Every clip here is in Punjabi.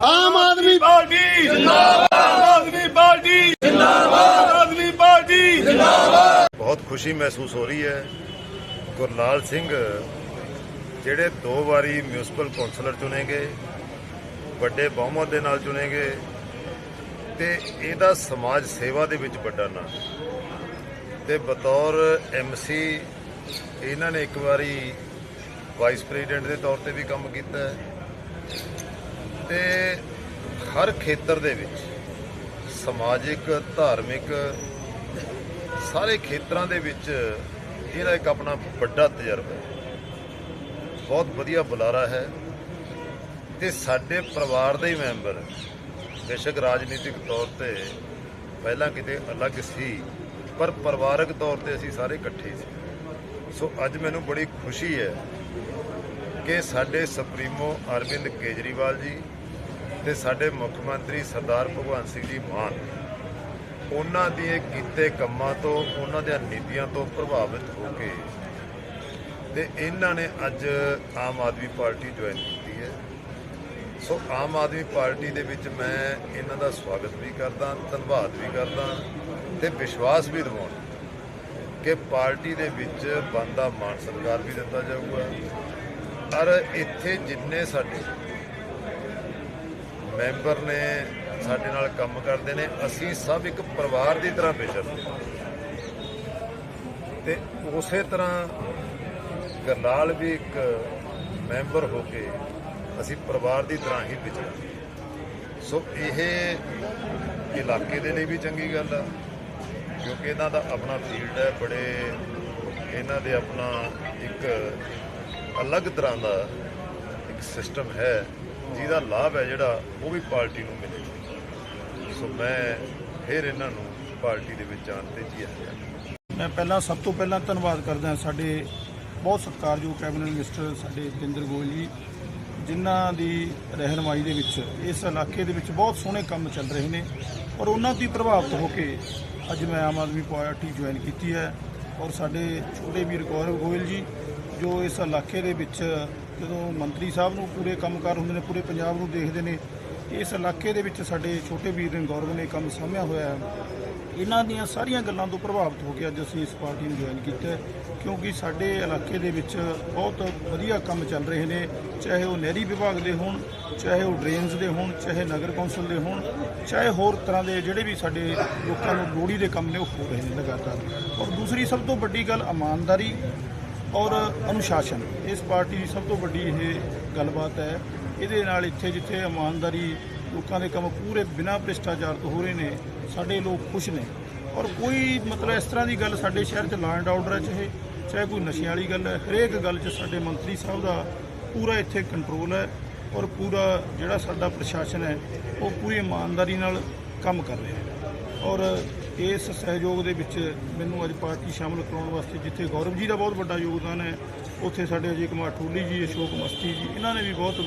ਆਮ ਆਦਮੀ ਪਾਰਟੀ। ਜਿੰਦਾਬਾਦ। ਆਮ ਆਦਮੀ ਪਾਰਟੀ। ਜਿੰਦਾਬਾਦ। ਆਮ ਆਦਮੀ ਪਾਰਟੀ। ਬਹੁਤ ਖੁਸ਼ੀ ਮਹਿਸੂਸ ਹੋ ਰਹੀ ਹੈ ਗੁਰਲਾਲ ਸਿੰਘ ਜਿਹੜੇ ਦੋ ਵਾਰੀ ਮਿਊਨਿਸਪਲ ਕੌਂਸਲਰ ਚੁਣੇ ਗਏ ਵੱਡੇ ਬਹੁਮਤ ਦੇ ਨਾਲ ਚੁਣੇ ਗਏ ਤੇ ਇਹਦਾ ਸਮਾਜ ਸੇਵਾ ਦੇ ਵਿੱਚ ਵੱਡਾ ਨਾਂ। ਤੇ ਬਤੌਰ ਐਮਸੀ ਇਹਨਾਂ ਨੇ ਇੱਕ ਵਾਰੀ ਵਾਈਸ ਪ੍ਰੈਜ਼ੀਡੈਂਟ ਦੇ ਤੌਰ ਤੇ ਵੀ ਕੰਮ ਕੀਤਾ ਹੈ। ਤੇ ਹਰ ਖੇਤਰ ਦੇ ਵਿੱਚ ਸਮਾਜਿਕ, ਧਾਰਮਿਕ ਸਾਰੇ ਖੇਤਰਾਂ ਦੇ ਵਿੱਚ ਇਹਦਾ ਇੱਕ ਆਪਣਾ ਵੱਡਾ ਤਜਰਬਾ ਹੈ। ਬਹੁਤ ਵਧੀਆ ਬੁਲਾਰਾ ਹੈ ਤੇ ਸਾਡੇ ਪਰਿਵਾਰ ਦੇ ਹੀ ਮੈਂਬਰ ਬੇਸ਼ੱਕ ਰਾਜਨੀਤਿਕ ਤੌਰ ਤੇ ਪਹਿਲਾਂ ਕਿਤੇ ਅਲੱਗ ਸੀ, ਪਰ ਪਰਿਵਾਰਕ ਤੌਰ ਤੇ ਅਸੀਂ ਸਾਰੇ ਇਕੱਠੇ ਸੀ। ਸੋ ਅੱਜ ਮੈਨੂੰ ਬੜੀ ਖੁਸ਼ੀ ਹੈ ਕਿ ਸਾਡੇ ਸੁਪਰੀਮੋ ਅਰਵਿੰਦ ਕੇਜਰੀਵਾਲ ਜੀ ਤੇ ਸਾਡੇ ਮੁੱਖ ਮੰਤਰੀ ਸਰਦਾਰ ਭਗਵੰਤ ਸਿੰਘ ਜੀ ਮਾਨ, ਉਹਨਾਂ ਦੇ ਕੀਤੇ ਕੰਮਾਂ ਤੋਂ, ਉਹਨਾਂ ਦੀਆਂ ਨੀਤੀਆਂ ਤੋਂ ਪ੍ਰਭਾਵਿਤ ਹੋ ਕੇ ਤੇ ਇਹਨਾਂ ਨੇ ਅੱਜ ਆਮ ਆਦਮੀ ਪਾਰਟੀ ਜੁਆਇਨ ਕੀਤੀ ਹੈ। ਸੋ ਆਮ ਆਦਮੀ ਪਾਰਟੀ ਦੇ ਵਿੱਚ ਮੈਂ ਇਹਨਾਂ ਦਾ ਸਵਾਗਤ ਵੀ ਕਰਦਾ, ਧੰਨਵਾਦ ਵੀ ਕਰਦਾ ਤੇ ਵਿਸ਼ਵਾਸ ਵੀ ਦਿਵਾਉਂਦਾ ਕਿ ਪਾਰਟੀ ਦੇ ਵਿੱਚ ਬੰਦਾ ਮਾਨ ਸਤਿਕਾਰ ਵੀ ਦਿੱਤਾ ਜਾਊਗਾ। ਔਰ ਇੱਥੇ ਜਿੰਨੇ ਸਾਡੇ ਮੈਂਬਰ ਨੇ ਸਾਡੇ ਨਾਲ ਕੰਮ ਕਰਦੇ ਨੇ। ਅਸੀਂ ਸਭ ਇੱਕ ਪਰਿਵਾਰ ਦੀ ਤਰ੍ਹਾਂ ਵਿਚਰਦੇ ਹਾਂ। ਤੇ ਉਸੇ ਤਰ੍ਹਾਂ ਗਰਨਾਲ ਵੀ ਇੱਕ ਮੈਂਬਰ ਹੋ ਕੇ ਅਸੀਂ ਪਰਿਵਾਰ ਦੀ ਤਰ੍ਹਾਂ ਹੀ ਵਿਚਰਾਂਗੇ ਸੋ ਇਹ ਇਲਾਕੇ ਦੇ ਲਈ ਵੀ ਚੰਗੀ ਗੱਲ ਆ, ਕਿਉਂਕਿ ਇਹਨਾਂ ਦਾ ਆਪਣਾ ਫੀਲਡ ਹੈ, ਬੜੇ ਇਹਨਾਂ ਦੇ ਆਪਣਾ ਇੱਕ ਅਲੱਗ ਤਰ੍ਹਾਂ ਦਾ ਇੱਕ ਸਿਸਟਮ ਹੈ। ਜਿਹਦਾ ਲਾਭ ਹੈ ਜਿਹੜਾ, ਉਹ ਵੀ ਪਾਰਟੀ ਨੂੰ ਮਿਲੇਗਾ ਸੋ ਮੈਂ ਫਿਰ ਇਹਨਾਂ ਨੂੰ ਪਾਰਟੀ ਦੇ ਵਿੱਚ ਆਉਣ ਤੇ ਜੀ ਆਇਆਂ। ਮੈਂ ਪਹਿਲਾਂ ਸਭ ਤੋਂ ਪਹਿਲਾਂ ਧੰਨਵਾਦ ਕਰਦਾ ਸਾਡੇ ਬਹੁਤ ਸਤਿਕਾਰਯੋਗ ਕੈਬਨਿਟ ਮਿਨਿਸਟਰ ਸਾਡੇ ਜਤਿੰਦਰ ਗੋਇਲ ਜੀ, ਜਿਨ੍ਹਾਂ ਦੀ ਰਹਿਨਮਾਈ ਦੇ ਵਿੱਚ, ਇਸ ਇਲਾਕੇ ਦੇ ਵਿੱਚ ਬਹੁਤ ਸੋਹਣੇ ਕੰਮ ਚੱਲ ਰਹੇ ਨੇ ਔਰ ਉਹਨਾਂ ਦੀ ਪ੍ਰਭਾਵਿਤ ਹੋ ਕੇ ਅੱਜ ਮੈਂ ਆਮ ਆਦਮੀ ਪਾਰਟੀ ਜੁਆਇਨ ਕੀਤੀ ਹੈ ਔਰ ਸਾਡੇ ਛੋਟੇ ਵੀਰ ਗੌਰਵ ਗੋਇਲ ਜੀ, ਜੋ ਇਸ ਇਲਾਕੇ ਦੇ ਵਿੱਚ ਜਦੋਂ ਮੰਤਰੀ ਸਾਹਿਬ ਨੂੰ ਪੂਰੇ ਕੰਮਕਾਰ ਹੁੰਦੇ ਨੇ, ਪੂਰੇ ਪੰਜਾਬ ਨੂੰ ਦੇਖਦੇ ਨੇ, ਇਸ ਇਲਾਕੇ ਦੇ ਵਿੱਚ ਸਾਡੇ ਛੋਟੇ ਵੀਰ ਨੇ, ਗੌਰਵ ਨੇ ਕੰਮ ਸਾਂਭਿਆ ਹੋਇਆ ਹੈ। ਇਹਨਾਂ ਦੀਆਂ ਸਾਰੀਆਂ ਗੱਲਾਂ ਤੋਂ ਪ੍ਰਭਾਵਿਤ ਹੋ ਕੇ ਅੱਜ ਅਸੀਂ ਇਸ ਪਾਰਟੀ ਨੂੰ ਜੁਆਇਨ ਕੀਤਾ ਕਿਉਂਕਿ ਸਾਡੇ ਇਲਾਕੇ ਦੇ ਵਿੱਚ ਬਹੁਤ ਵਧੀਆ ਕੰਮ ਚੱਲ ਰਹੇ ਨੇ, ਚਾਹੇ ਉਹ ਨਹਿਰੀ ਵਿਭਾਗ ਦੇ ਹੋਣ, ਚਾਹੇ ਉਹ ਡਰੇਨਸ ਦੇ ਹੋਣ, ਚਾਹੇ ਨਗਰ ਕੌਂਸਲ ਦੇ ਹੋਣ, ਚਾਹੇ ਹੋਰ ਤਰ੍ਹਾਂ ਦੇ ਜਿਹੜੇ ਵੀ ਸਾਡੇ ਲੋਕਾਂ ਨੂੰ ਲੋੜੀ ਦੇ ਕੰਮ ਨੇ, ਉਹ ਹੋ ਰਹੇ ਨੇ ਲਗਾਤਾਰ। ਔਰ ਦੂਸਰੀ ਸਭ ਤੋਂ ਵੱਡੀ ਗੱਲ ਇਮਾਨਦਾਰੀ ਔਰ ਅਨੁਸ਼ਾਸਨ। ਇਸ ਪਾਰਟੀ ਦੀ ਸਭ ਤੋਂ ਵੱਡੀ ਇਹ ਗੱਲਬਾਤ ਹੈ। ਇਹਦੇ ਨਾਲ ਇੱਥੇ ਜਿੱਥੇ ਇਮਾਨਦਾਰੀ ਲੋਕਾਂ ਦੇ ਕੰਮ ਪੂਰੇ ਬਿਨਾਂ ਭ੍ਰਿਸ਼ਟਾਚਾਰ ਤੋਂ ਹੋ ਰਹੇ ਨੇ, ਸਾਡੇ ਲੋਕ ਖੁਸ਼ ਨੇ। ਔਰ ਕੋਈ ਮਤਲਬ ਇਸ ਤਰ੍ਹਾਂ ਦੀ ਗੱਲ ਸਾਡੇ ਸ਼ਹਿਰ 'ਚ ਲਾ ਐਂਡ ਆਰਡਰ ਹੈ, ਚਾਹੇ ਚਾਹੇ ਕੋਈ ਨਸ਼ਿਆਂ ਵਾਲੀ ਗੱਲ ਹੈ, ਹਰੇਕ ਗੱਲ 'ਚ ਸਾਡੇ ਮੰਤਰੀ ਸਾਹਿਬ ਦਾ ਪੂਰਾ ਇੱਥੇ ਕੰਟਰੋਲ ਹੈ ਔਰ ਪੂਰਾ ਜਿਹੜਾ ਸਾਡਾ ਪ੍ਰਸ਼ਾਸਨ ਹੈ, ਉਹ ਪੂਰੀ ਇਮਾਨਦਾਰੀ ਨਾਲ ਕੰਮ ਕਰ ਰਿਹਾ ਹੈ। ਔਰ ਇਸ ਸਹਿਯੋਗ ਦੇ ਵਿੱਚ ਮੈਨੂੰ ਅੱਜ ਪਾਰਟੀ ਸ਼ਾਮਲ ਕਰਾਉਣ ਵਾਸਤੇ ਜਿੱਥੇ ਗੌਰਵ ਜੀ ਦਾ ਬਹੁਤ ਵੱਡਾ ਯੋਗਦਾਨ ਹੈ, ਉੱਥੇ ਸਾਡੇ ਅਜੇ ਕੁਮਾਰ ਠੂਲੀ ਜੀ, ਅਸ਼ੋਕ ਮਸਤੀ ਜੀ, ਇਹਨਾਂ ਨੇ ਵੀ ਬਹੁਤ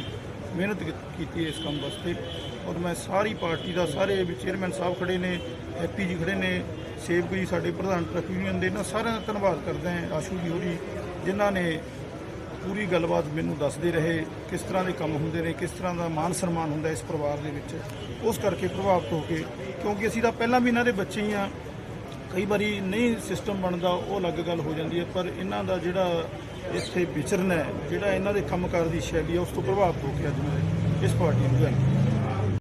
ਮਿਹਨਤ ਕੀਤੀ ਇਸ ਕੰਮ ਵਾਸਤੇ। ਔਰ ਮੈਂ ਸਾਰੀ ਪਾਰਟੀ ਦਾ, ਸਾਰੇ ਚੇਅਰਮੈਨ ਸਾਹਿਬ ਖੜੇ ਨੇ ਹੈਪੀ ਜੀ ਖੜੇ ਨੇ, ਸੇਵਕ ਜੀ ਸਾਡੇ ਪ੍ਰਧਾਨ ਟਰੱਕ ਯੂਨੀਅਨ ਦੇ, ਇਹਨਾਂ ਸਾਰਿਆਂ ਦਾ ਧੰਨਵਾਦ ਕਰਦਾ ਹਾਂ, ਆਸ਼ੂ ਜੀ ਹੋਰੀ, ਜਿਨ੍ਹਾਂ ਨੇ ਪੂਰੀ ਗੱਲਬਾਤ ਮੈਨੂੰ ਦੱਸਦੇ ਰਹੇ ਕਿਸ ਤਰ੍ਹਾਂ ਦੇ ਕੰਮ ਹੁੰਦੇ ਨੇ, ਕਿਸ ਤਰ੍ਹਾਂ ਦਾ ਮਾਨ ਸਨਮਾਨ ਹੁੰਦਾ ਇਸ ਪਰਿਵਾਰ ਦੇ ਵਿੱਚ। ਉਸ ਕਰਕੇ ਪ੍ਰਭਾਵਿਤ ਹੋ ਕੇ, ਕਿਉਂਕਿ ਅਸੀਂ ਤਾਂ ਪਹਿਲਾਂ ਵੀ ਇਹਨਾਂ ਦੇ ਬੱਚੇ ਹੀ ਆ, ਕਈ ਵਾਰੀ ਨਹੀਂ ਸਿਸਟਮ ਬਣਦਾ, ਉਹ ਅਲੱਗ ਗੱਲ ਹੋ ਜਾਂਦੀ ਹੈ, ਪਰ ਇਹਨਾਂ ਦਾ ਜਿਹੜਾ ਇੱਥੇ ਵਿਚਰਨ ਹੈ, ਜਿਹੜਾ ਇਹਨਾਂ ਦੇ ਕੰਮਕਾਰ ਦੀ ਸ਼ੈਲੀ ਹੈ, ਉਸ ਤੋਂ ਪ੍ਰਭਾਵਿਤ ਹੋ ਕੇ ਅੱਜ ਮੈਂ ਇਸ ਪਾਰਟੀ ਨੂੰ ਜੁਆਇਨ